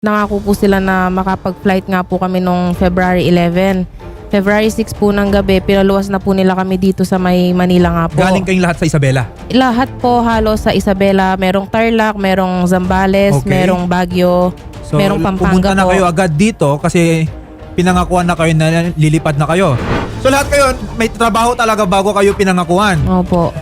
Nangako po sila na makapag-flight nga po kami nung February 11. February 6 po ng gabi, pinaluwas na po nila kami dito sa may Manila nga po. Galing kayong lahat sa Isabela. Lahat po halos sa Isabela, merong Tarlac, merong Zambales, Okay. merong Baguio, So, merong Pampanga pumunta na po. kayo agad dito kasi pinangakuan na kayo na lilipad na kayo. So lahat kayo, may trabaho talaga bago kayo pinangakuan. Opo.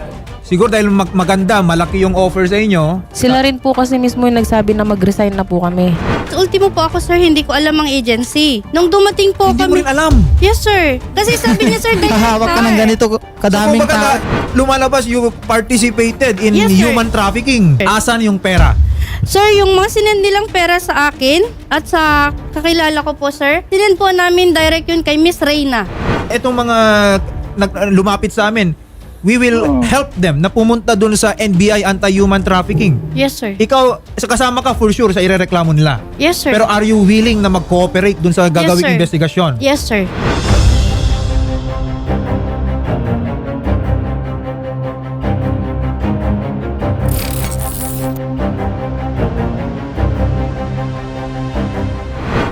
Siguro dahil mag- maganda, malaki yung offer sa inyo. Sila rin po kasi mismo yung nagsabi na mag-resign na po kami. Ultimo po ako, sir, hindi ko alam ang agency. Nung dumating po Hindi mo kami... rin alam. Yes, sir. Kasi sabi niya, sir, direct Kahawak ka ng ganito kadaming so, tao. lumalabas you participated in Yes, sir. human trafficking. Asan yung pera? Sir, yung mga sinend nilang pera sa akin at sa kakilala ko po, sir, sinend po namin direct yun kay Miss Reyna. Etong mga nag- lumapit sa amin, we will help them na pumunta dun sa NBI Anti-Human Trafficking. Yes, sir. Ikaw, sa- kasama ka for sure sa irereklamo nila. Yes, sir. Pero are you willing na mag-cooperate dun sa gagawing sir. investigasyon? yes, sir.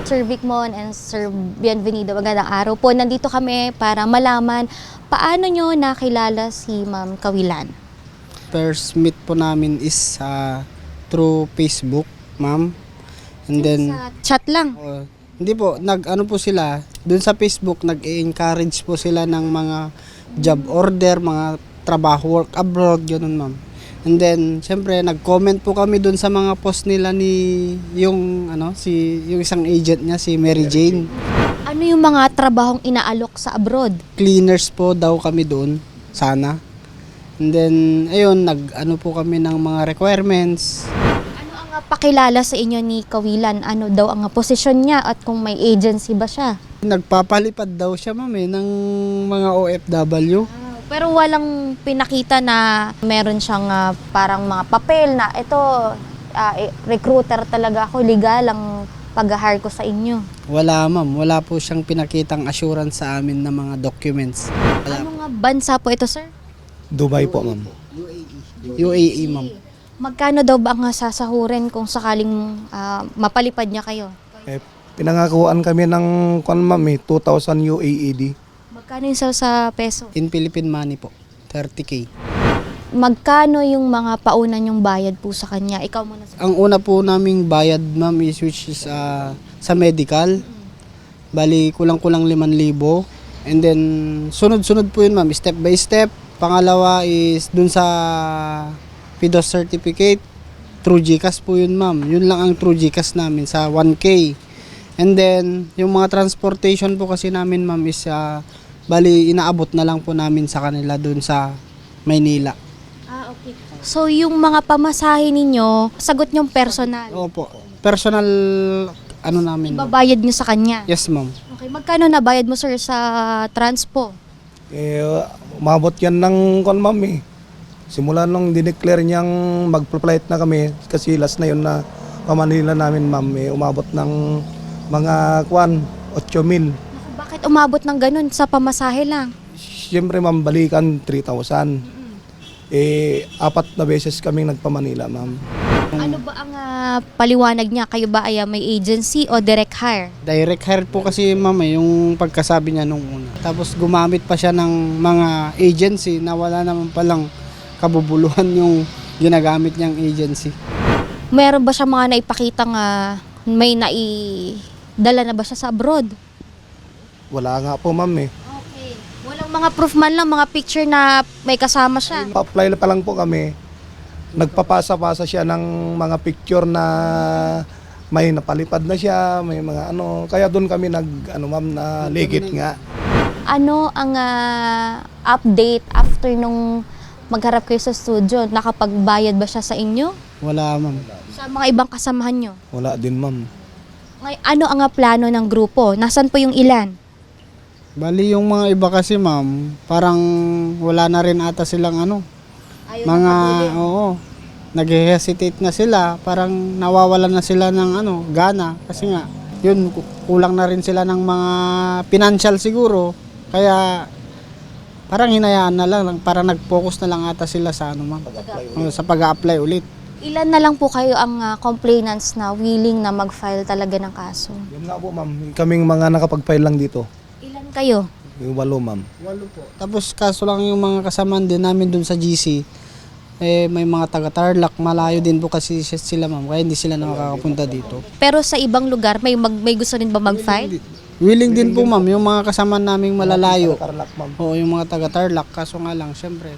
Sir Vicmon and Sir Bienvenido, magandang araw po. Nandito kami para malaman paano nyo nakilala si Ma'am Kawilan. First meet po namin is uh, through Facebook, ma'am. And then, Sa chat lang. uh, hindi po, nag ano po sila, dun sa Facebook, nag-encourage po sila ng mga job order, mga trabaho, work abroad, ganun ma'am. And then, syempre, nag-comment po kami dun sa mga post nila ni yung ano si yung isang agent niya si Mary Jane. Ano yung mga trabahong inaalok sa abroad? cleaners po daw kami doon, sana. And then, ayun, nag, ano po kami ng mga requirements. Ano ang ah, pakilala sa inyo ni Kawilan? Ano daw ang ah, posisyon niya at kung may agency ba siya? Nagpapalipad daw siya, ma'am, eh, ng mga OFW. Pero walang pinakita na meron siyang ah, parang mga papel na ito, ah, eh, recruiter talaga ako, legal ang pag-hire ko sa inyo. Wala, ma'am. Wala po siyang pinakitang assurance sa amin ng mga documents. Wala. Ano nga bansa po ito, sir? Dubai po, ma'am. UAE, ma'am. Magkano daw ba ang sasahurin kung sakaling ah, mapalipad niya kayo? Eh, pinangakuan kami ng kwan, ma'am, eh, 2,000 UAED. Magkano yung sa, sa peso? In Philippine money po. 30k. Magkano yung mga paunan yung bayad po sa kanya? Ikaw muna sa Ang una po naming bayad, ma'am, is which is ah, sa medical. Bali, kulang-kulang 5,000. And then, sunod-sunod po yun, ma'am. Step by step. Pangalawa is dun sa PIDOS certificate. True GCAS po yun, ma'am. Yun lang ang true GCAS namin sa 1K. And then, yung mga transportation po kasi namin, ma'am, is ah, bali, inaabot na lang po namin sa kanila dun sa Maynila. So, yung mga pamasahe ninyo, sagot nyong personal. Opo. Personal, ano namin. Ibabayad nyo sa kanya. Yes, ma'am. Okay, magkano na bayad mo, sir, sa transpo? Eh, umabot yan ng kwan, ma'am, eh. Simula nung dineclare niyang mag-flight na kami, kasi last na yun na pamanila namin, ma'am, eh, umabot ng mga kwan, 8 mil. Bakit umabot ng ganun sa pamasahe lang? Siyempre, ma'am, balikan 3,000. Eh, apat na beses kaming nagpamanila, ma'am. Ano ba ang ah, paliwanag niya? Kayo ba ay ah, may agency o direct hire? Direct hire po kasi ma'am eh, yung pagkasabi niya nung una. Tapos gumamit pa siya ng mga agency na wala naman palang kabubuluhan yung ginagamit niyang agency. Meron ba siya mga naipakita nga may naidala na ba siya sa abroad? Wala nga po, ma'am, eh. Mga proof man lang, mga picture na may kasama siya. Pa-apply pa lang po kami. Nagpapasa-pasa siya ng mga picture na may napalipad na siya, may mga ano. Kaya doon kami nag, ano ma'am, na ligit nga. Ano ang ah, update after nung magharap kayo sa studio? Nakapagbayad ba siya sa inyo? Wala ma'am. Sa mga ibang kasamahan nyo? Wala din ma'am. Ngay- Ano ang ah, plano ng grupo? Nasaan po yung ilan? Bali yung mga iba kasi ma'am, parang wala na rin ata silang ano. mga, oo, nag-hesitate na sila, parang nawawalan na sila ng ano, gana. Kasi nga, yun, ku- kulang na rin sila ng mga financial siguro. Kaya, parang hinayaan na lang, parang nag-focus na lang ata sila sa ano ma'am. Sa pag-apply ulit. Ilan na lang po kayo ang ah, complainants na willing na mag-file talaga ng kaso? Yun nga po ma'am, kaming mga nakapag-file lang dito. Kayo? Yung walo ma'am. Tapos kaso lang yung mga kasamaan din namin dun sa GC, eh may mga taga Tarlac, malayo din po kasi sila ma'am, kaya hindi sila nakakapunta dito. Pero sa ibang lugar, may, mag, may gusto rin ba mag-file? Willing din po ma'am, yung mga kasama naming malalayo. Tarlac ma'am. Oo, yung mga taga Tarlac, kaso nga lang, syempre,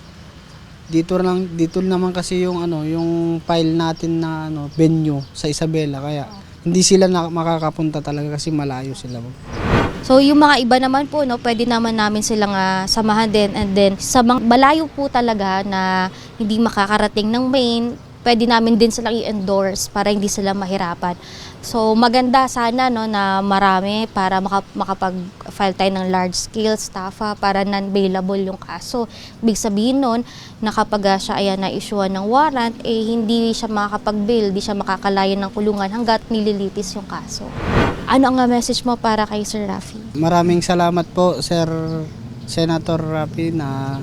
dito lang dito naman kasi yung ano, yung file natin na ano, venue sa Isabela kaya hindi sila na, makakapunta talaga kasi malayo sila. ma'am. So yung mga iba naman po, no, pwede naman namin silang ah, samahan din. And then sa mga malayo po talaga na hindi makakarating ng main, pwede namin din silang i-endorse para hindi sila mahirapan. So maganda sana no na marami para maka, makapag-file tayo ng large scale staffa para non-bailable yung kaso. Ibig sabihin nun na kapag ah, siya ayan na issuean ng warrant, eh hindi siya makakapag-bail, hindi siya makakalaya ng kulungan hanggat nililitis yung kaso. Ano ang message mo para kay Sir Rafi? Maraming salamat po Sir Senator Rapi na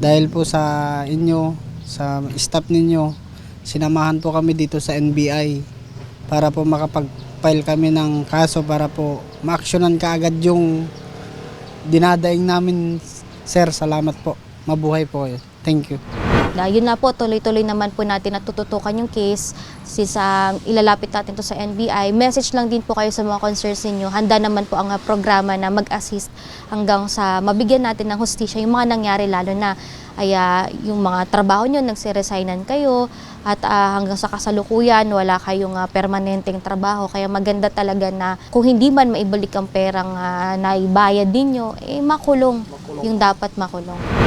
dahil po sa inyo, sa staff ninyo, sinamahan po kami dito sa NBI para po makapag-file kami ng kaso para po ma-actionan kaagad yung dinadaing namin. Sir, salamat po. Mabuhay po kayo. Thank you. Na yun na po, tuloy-tuloy naman po natin na tututukan yung case. Since ah, ilalapit natin to sa NBI, message lang din po kayo sa mga concerns ninyo. Handa naman po ang ah, programa na mag-assist hanggang sa mabigyan natin ng hustisya yung mga nangyari lalo na ay ah, yung mga trabaho nyo, nagsiresignan kayo at ah, hanggang sa kasalukuyan wala kayong ah, permanenteng trabaho. Kaya maganda talaga na kung hindi man maibalik ang perang ah, naibayad ninyo, eh makulong. Yung dapat makulong.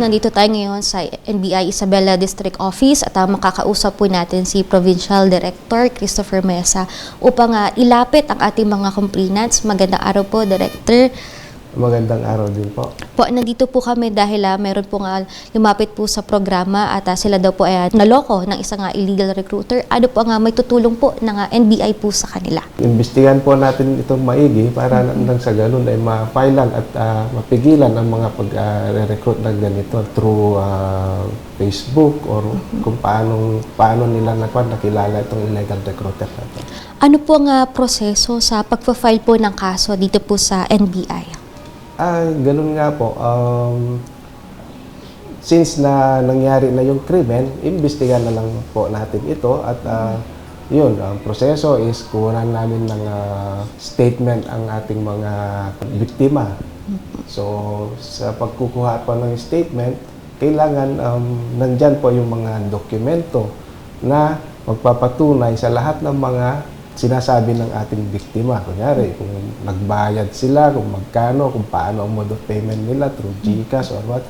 Nandito tayo ngayon sa NBI Isabela District Office at uh, makakausap po natin si Provincial Director Christopher Mesa upang ah, ilapit ang ating mga complainants. Magandang araw po, Director. Magandang araw din po. Po, nandito po kami dahil ah, meron po nga lumapit po sa programa at ah, sila daw po ay ah, naloko ng isang ah, illegal recruiter. Ano po nga may tutulong po ng ah, NBI po sa kanila. Imbestigan po natin itong maigi para nang sa ganun ay ma-filean at ah, mapigilan ang mga pag-recruit ng ganito through ah, Facebook or kung paano, paano nila nakuha nakilala itong illegal recruiter na ito. Ano po ang ah, proseso sa pagpa-file po ng kaso dito po sa NBI? Ah, ganun nga po. Um, since na nangyari na yung krimen, imbestigan na lang po natin ito at ah, yun, ang proseso is kunan namin ng ah, statement ang ating mga biktima. So, sa pagkukuha po ng statement, kailangan um, nandyan po yung mga dokumento na magpapatunay sa lahat ng mga sinasabi ng ating biktima. Kunyari, kung nagbayad sila, kung magkano, kung paano ang mode of payment nila through GCash or what,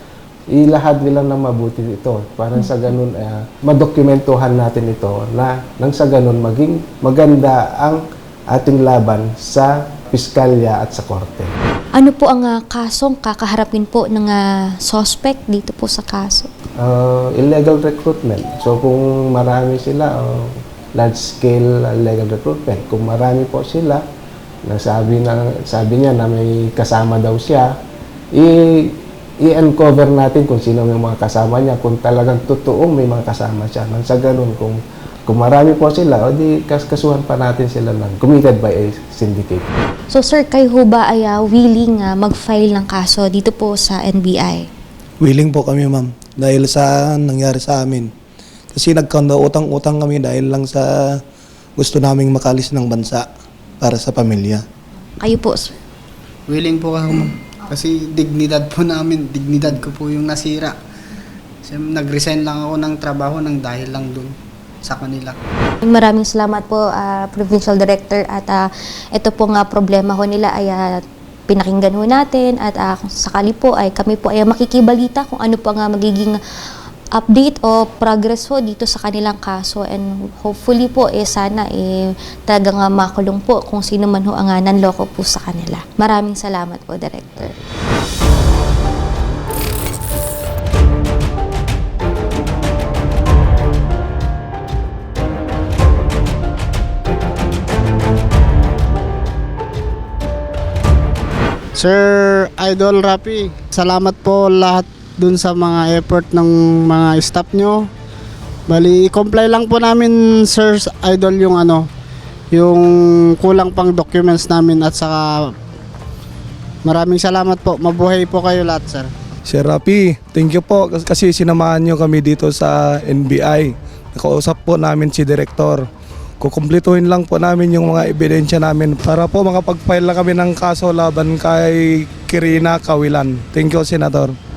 ilahad nila na mabuti ito. Para sa ganun, eh, madokumentuhan natin ito na nang sa ganun maging maganda ang ating laban sa piskalya at sa korte. Ano po ang ah, kasong kakaharapin po ng ah, suspect dito po sa kaso? Uh, illegal recruitment. So kung marami sila, uh, large scale illegal recruitment. Kung marami po sila, nasabi na sabi niya na may kasama daw siya, i i-uncover natin kung sino yung mga kasama niya, kung talagang totoong may mga kasama siya. Nang sa ganun, kung kung marami po sila, o di kas kasuhan pa natin sila ng committed by a syndicate. So sir, kayo ho ba ay ah, willing ah, mag-file ng kaso dito po sa NBI? Willing po kami ma'am dahil sa nangyari sa amin. Kasi nagkanda utang-utang kami dahil lang sa gusto naming makalis ng bansa para sa pamilya. Kayo po, sir. Willing po ako ma'am. Kasi dignidad po namin, dignidad ko po yung nasira. Kasi nag-resign lang ako ng trabaho ng dahil lang dun sa kanila. Maraming salamat po, ah, Provincial Director. At ah, ito po nga problema ho nila ay ah, pinakinggan ho natin. At ah, kung sakali po ay kami po ay makikibalita kung ano pa nga magiging update o progress ho dito sa kanilang kaso and hopefully po eh sana eh talaga nga ah, makulong po kung sino man ho ang ah, nanloko po sa kanila. Maraming salamat po, Director. Sir Idol Rapi, salamat po lahat dun sa mga effort ng mga staff nyo. Bali, i-comply lang po namin, Sir Idol, yung ano, yung kulang pang documents namin at saka maraming salamat po. Mabuhay po kayo lahat, sir. Sir Rapi, thank you po kas- kasi sinamahan nyo kami dito sa NBI. Nakausap po namin si Direktor. Kukumplituhin lang po namin yung mga ebidensya namin para po makapag-file lang kami ng kaso laban kay Kirina Kawilan. Thank you, Senator.